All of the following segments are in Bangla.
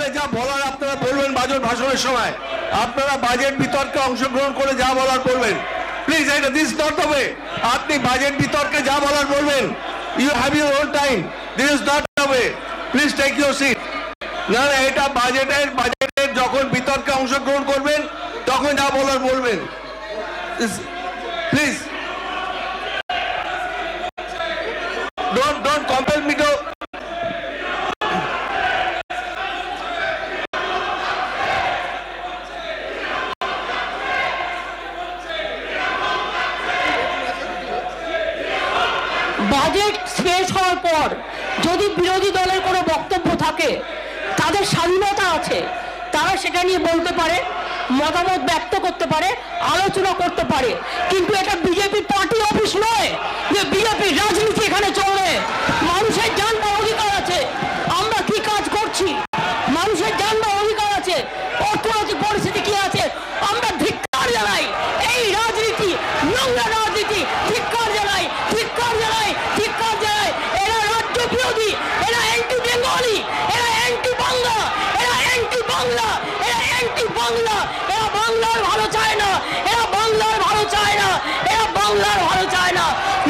আপনাদের যা বলার আপনারা বলবেন বাজেট ভাষণের সময়। আপনারা বাজেট বিতর্কে অংশগ্রহণ করে যা বলার বলবেন। প্লিজ এটা দিস নট ওয়ে আপনি বাজেট বিতর্কে যা বলার বলবেন you have your own time this is not way please take your seat না না, এটা বাজেটের বাজেটের যখন বিতর্কে অংশগ্রহণ করবেন, তখন যা বলার বলবেন। Please don't don't compel budget শেষ হওয়ার পর যদি বিরোধী দলের কোনো বক্তব্য থাকে, তাদের স্বাধীনতা আছে, তারা সেটা নিয়ে বলতে পারে, মতামত ব্যক্ত করতে পারে, আলোচনা করতে পারে। কিন্তু এটা বিজেপি পার্টি অফিস নয় যে বিজেপি রাজনীতি এখানে চলে মানুষের জানবার অধিকার আছে, আমরা কি কাজ করছি? মানুষের জানবার অধিকার আছে, অর্থনৈতিক পরিস্থিতি কি আছে আমরা ধিক্কার জানাই এই রাজনীতি নোংরা রাজনীতি ধিক্কার জানাই ধিক্কার জানাই ধিক্কার জানাই এরা রাজ্য বিরোধী এরা অ্যান্টি বেঙ্গলি এরা অ্যান্টি বাংলা এরা অ্যান্টি বাংলা এরা অ্যান্টি বাংলা এরা বাংলার ভালো চায় না এরা বাংলার ভালো চায় না এরা বাংলার ভালো চায় না।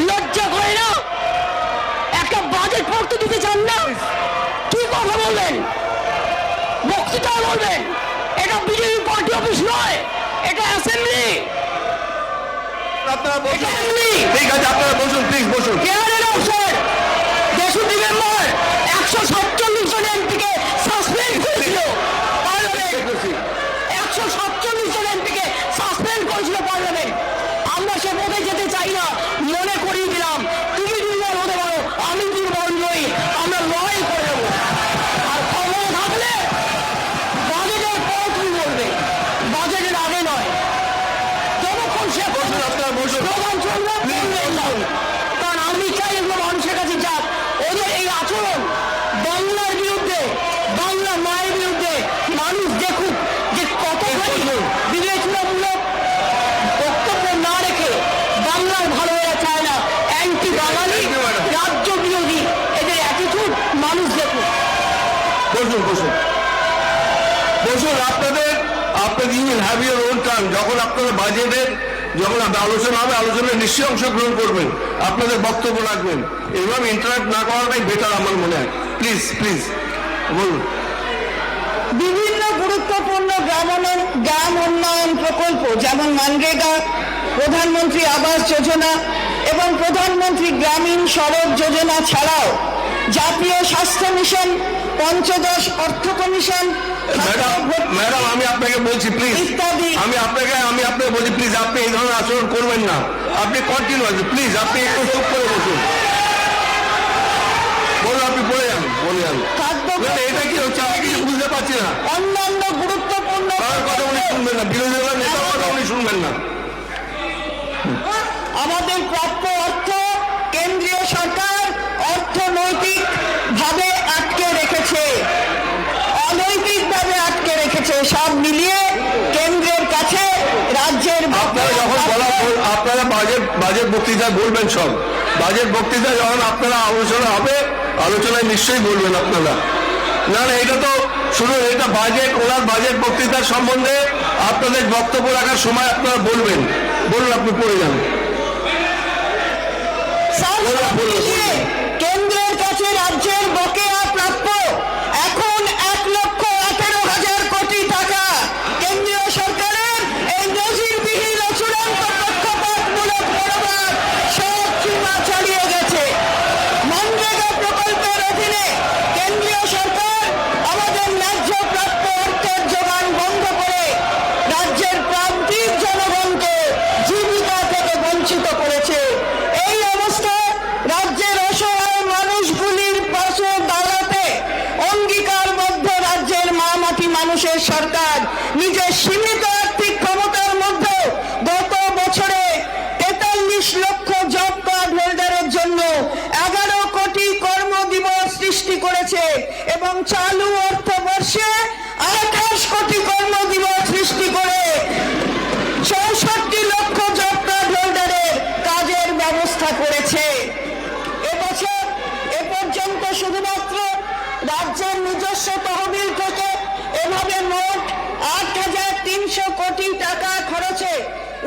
লজ্জা করে না? একটা বাজেট পড়তে দিতে চান না? কি কথা বলবেন? বক্তৃতা বলবেন। এটা বিজেপি পার্টি অফিস নয় এটা অ্যাসেম্বলি। আপনারা বসুন। ঠিক আছে আপনারা বসুন প্লিজ বসুন। কেয়ারের অফিসার করেছিল পার্লামেন্ট আমরা সে পথে যেতে চাই না মনে করিয়ে দিলাম। তুমি দুর্বল হতে পারো আমি দুর্বল নই আমরা লড়াই করে দেবো আর ক্ষমতা থাকলে বাজেটের পর তুমি বলবে। বাজেটের আগে নয়। যতক্ষণ সে প্রধান চলবে কারণ আমি চাই এগুলো মানুষের কাছে যাক। ওদের এই আচরণ বাংলার বিরুদ্ধে বাংলা মায়ের বিরুদ্ধে মানুষ দেখুক যে কতখানি বিবেচনামূলক বক্তব্য না রেখে বাংলার ভালো হয়ে চায় না অ্যান্টি বাঙালি. রাজ্য বিরোধী এদের অ্যাটিটিউড মানুষ দেখুক। বসুন বসুন। বসুন আপনাদের আপনাদের ইউ হ্যাভ ওন যখন আপনারা বাজেটের যখন আলোচনা হবে আলোচনায় নিশ্চয়ই অংশগ্রহণ করবেন। আপনাদের বক্তব্য রাখবেন। এভাবে ইন্টারাক্ট না করাটাই বেটার আমার মনে হয়। প্লিজ প্লিজ বলুন। বিভিন্ন গুরুত্বপূর্ণ গ্রামায়ণ গ্রাম উন্নয়ন প্রকল্প যেমন মানরেগা প্রধানমন্ত্রী আবাস যোজনা এবং প্রধানমন্ত্রী গ্রামীণ সড়ক যোজনা ছাড়াও জাতীয় স্বাস্থ্য মিশন পঞ্চদশ অর্থ কমিশন ম্যাডাম আমি আপনাকে বলছি প্লিজ ইত্যাদি। আমি আপনাকে আমি আপনাকে বলছি প্লিজ আপনি এই ধরনের আচরণ করবেন না। আপনি কন্টিনিউ আছে প্লিজ আপনি একটু চুপ করে বসুন। বলুন আপনি বলে যান বলে যান। এটা কি হচ্ছে? আমি কিছু বুঝতে পারছি না। অন্যান্য গুরুত্বপূর্ণ কথা উনি শুনবেন না। বিরোধী দলের নেতার কথা উনি শুনবেন না। আমাদের প্রাপ্য অর্থ কেন্দ্রীয় সরকার অর্থনৈতিক ভাবে আটকে রেখেছে। অনৈতিকভাবে আটকে রেখেছে। সব মিলিয়ে কেন্দ্রের কাছে রাজ্যের আপনারা যখন বলা আপনারা বাজেট বাজেট বক্তৃতায় বলবেন সব। বাজেট বক্তৃতায় যখন আপনারা আলোচনা হবে আলোচনায় নিশ্চয়ই বলবেন আপনারা। না না এটা তো শুধু এটা বাজেট ওনার বাজেট বক্তৃতার সম্বন্ধে আপনাদের বক্তব্য রাখার সময় আপনারা বলবেন। বলুন আপনি পড়ে যান। কেন্দ্রের কাছে রাজ্যের বকেয়া প্রাপ্য এখন এক লক্ষ আঠেরো হাজার কোটি টাকা। কেন্দ্রীয় সরকারের এই নজিরবিহীন চূড়ান্ত পক্ষপাতমূলক মনোভাব সব সীমা ছাড়িয়ে গেছে। মনরেগা অধীনে কেন্দ্রীয় সরকার আমাদের ন্যায্য প্রাপ্য অর্থের যোগান বন্ধ করে রাজ্যের প্রান্তিক জনগণকে জীবিকা থেকে বঞ্চিত করেছে এই অবস্থায় রাজ্যের অসহায় মানুষগুলির পাশে দাঁড়াতে অঙ্গীকারবদ্ধ রাজ্যের মা মাটি মানুষের সরকার নিজের সীমিত আর্থিক ক্ষমতার মধ্যে গত বছরে তেতাল্লিশ লক্ষ জব কার্ড হোল্ডারের জন্য এগারো কোটি কর্মদিবস সৃষ্টি করেছে এবং চালু অর্থবর্ষে আঠাশ কোটি কর্মদিবস সৃষ্টি করে চৌষট্টি লক্ষ জব কার্ড হোল্ডারের কাজের ব্যবস্থা করেছে। এবছর এ পর্যন্ত শুধুমাত্র রাজ্যের নিজস্ব তহবিল থেকে হবে মোট আট হাজার তিনশো কোটি টাকা খরচে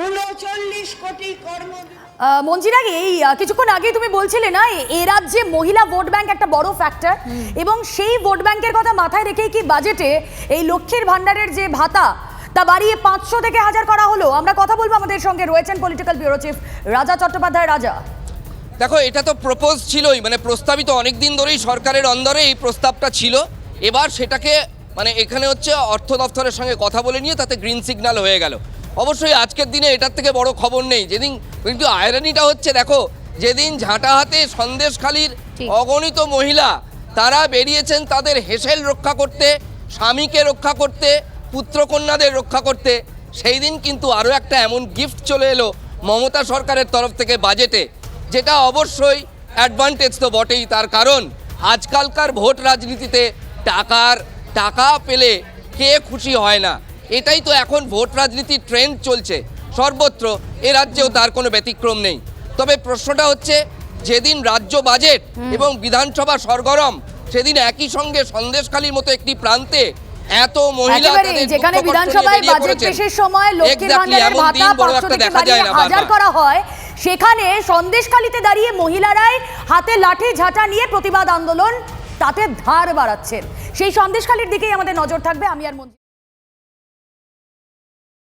উনচল্লিশ কোটি কর্ম আহ, মঞ্জিরাগে এই কিছুক্ষণ আগে তুমি বলছিলে না এ- রাজ্যে মহিলা ভোট ব্যাংক একটা বড় ফ্যাক্টর এবং সেই ভোট ব্যাংকের কথা মাথায় রেখেই কি বাজেটে এই লক্ষ্মীর ভান্ডারের যে ভাতা তা বাড়িয়ে পাঁচশো থেকে হাজার করা হলো? আমরা কথা বলব আমাদের সঙ্গে রয়েছেন পলিটিক্যাল ব্যুরো চিফ রাজা চট্টোপাধ্যায়। রাজা। দেখো এটা তো প্রপোজ ছিলই মানে প্রস্তাবিত অনেক দিন ধরেই সরকারের অন্দরে এই প্রস্তাবটা ছিল। এবার সেটাকে মানে এখানে হচ্ছে অর্থ দপ্তরের সঙ্গে কথা বলে নিয়ে তাতে গ্রিন সিগন্যাল হয়ে গেল। অবশ্যই আজকের দিনে এটার থেকে বড় খবর নেই। যেদিন কিন্তু আয়রানিটা হচ্ছে দেখো যেদিন ঝাঁটা হাতে সন্দেশখালির অগণিত মহিলা তারা বেরিয়েছেন তাদের হেসেল রক্ষা করতে স্বামীকে রক্ষা করতে পুত্রকন্যাদের রক্ষা করতে সেই দিন কিন্তু আরও একটা এমন গিফট চলে এলো মমতা সরকারের তরফ থেকে বাজেটে যেটা অবশ্যই অ্যাডভান্টেজ তো বটেই। তার কারণ আজকালকার ভোট রাজনীতিতে টাকার টাকা পেলে কে খুশি হয় না? এটাই তো এখন ভোট রাজনীতির ট্রেন্ড চলছে। সর্বত্র এ রাজ্যেও তার কোনো ব্যতিক্রম নেই। তবে প্রশ্নটা হচ্ছে যেদিন রাজ্য বাজেট এবং বিধানসভা সরগরম সেদিন একই সঙ্গে সন্দেশখালীর মতো একটি প্রান্তে এত মহিলা যেখানে বিধানসভায় বাজেট পেশের সময় লক্ষ্মীর ভান্ডারের ভাতা থেকে বাড়িয়ে হাজার করা হয় সেখানে সন্দেশখালিতে দাঁড়িয়ে মহিলারাই হাতে লাঠি ঝাঁটা নিয়ে প্রতিবাদ আন্দোলন তাতে ধার বাড়াচ্ছেন। সেই সন্দেশখালির দিকেই আমাদের নজর থাকবে আমি আর মঞ্জু।